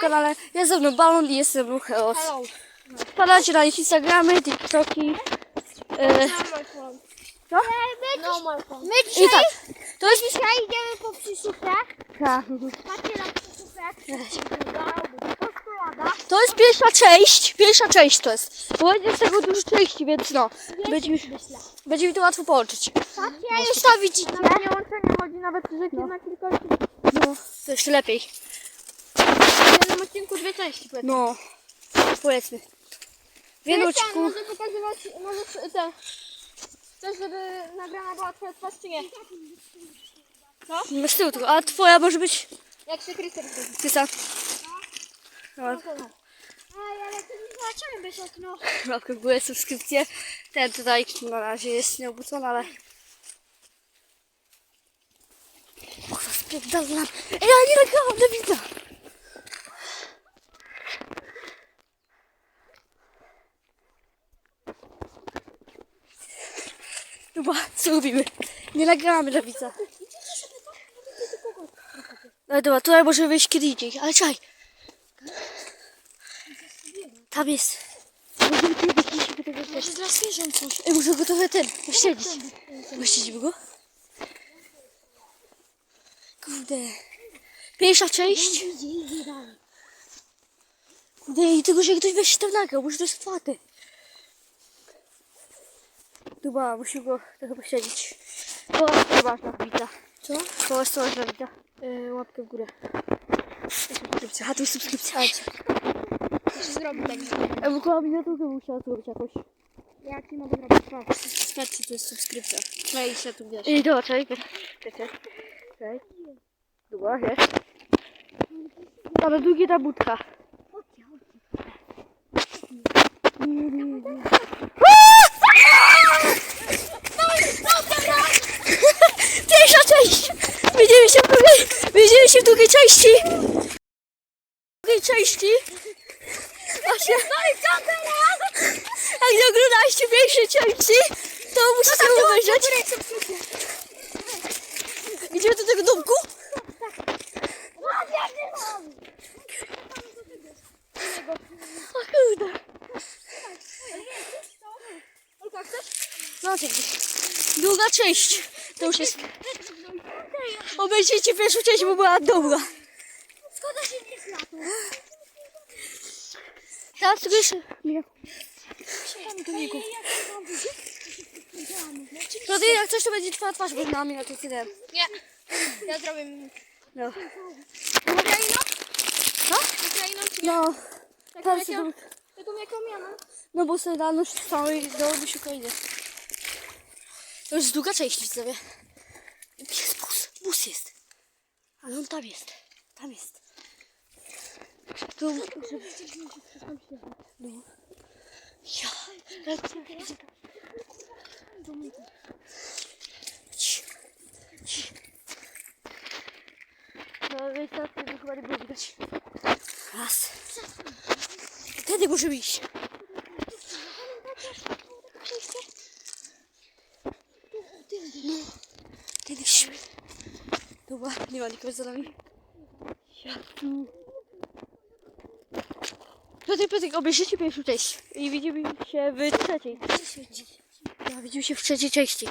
kanale. Jest ze mną Balon i jest ze mną Chaos. Wpadajcie na ich Instagramy, TikToki. E, co? No my. My I dzisiaj, tak, to jest... dzisiaj idziemy po przyszupę. Tak. Patrzcie na przyszupę. Czekolada. To jest pierwsza część. Pierwsza część to jest. Bo będzie z tego dużo części, więc no. Będzie mi, będzie mi to łatwo połączyć. Patrzcie, już to widzicie. Nie łączenie chodzi nawet że No. na kilka. No, to jeszcze lepiej. W odcinku dwie części. powiedzmy. No, powiedzmy. W jednym Krystian, odcinku... może pokazywać, może te... Chcesz, żeby nagrana była twoja twarz, czy nie? No z tyłu tylko. A twoja może być... Jak się Krystian zrobi. Ty sam. No, Ej, ale to nie zobaczymy bez okno. łapkę w górę, subskrypcję. Ten tutaj na razie jest nieobudzony, ale... Kurwa, spierdalam. Ej, ja nie nagrałam, Dawida. Chyba, co robimy? Nie nagramy Dawida. Ale dobra, tutaj może wyjść kiedy indziej, ale czekaj. Tam jest. Możemy. Może dla zwierząt coś. Ej, może go trochę ten, pośledzić. Pośledzimy go? Kurde. Pierwsza część. Kurde, i tego, że ktoś weź tam nagrał, może to jest. Dobra, musimy go trochę pośledzić. Połaz to ważna wbita. Co? Połaz to ważna wbita. Yy, łapkę w górę. Subskrypcja, a tu jest subskrypcja. Co się zrobi tak? Ja bym koła miniaturkę musiała zrobić jakoś. Jak nie mogę zrobić? Patrz, sprawdź, czy to jest subskrypcja. Klej się tu, wiesz. Ej, dobra, czekaj, czekaj, czekaj. Dobra, jest. Ale długie ta budka. Pierwsza część! Widzimy się w drugiej, widzimy się w drugiej części! Części! Właśnie. Jak nie oglądaliście pierwszej części, to musicie obejrzeć. Idziemy do tego domku? O kurde. No tak. Druga część. To już jest. Obejrzyjcie pierwszą część, bo była dobra. Szkoda się nie Nie. Do niego. To ty jak coś to będzie twoja twarz, bo na mnie na to tyle. Nie. Ja zrobię mi. No. Ukraino? Co? Ukraino czy No. Taką Teraz jaką? Taką jaką miano? no bo sobie rano całej dałoby się kolejnie. To już druga część widzowie. Jest bus, bus jest. Ale on tam jest. Tam jest. Tu, no. Ja. Ci. Ci. No więc tak to chyba nie było widać. Raz. Wtedy możemy iść. No, wtedy śmy. Dobra, nie ma nikogo za nami. Ja tu. Piotrek, Piotrek, obejrzyjcie pierwszą część. I widzimy się w trzeciej. Ja widzimy się w trzeciej części.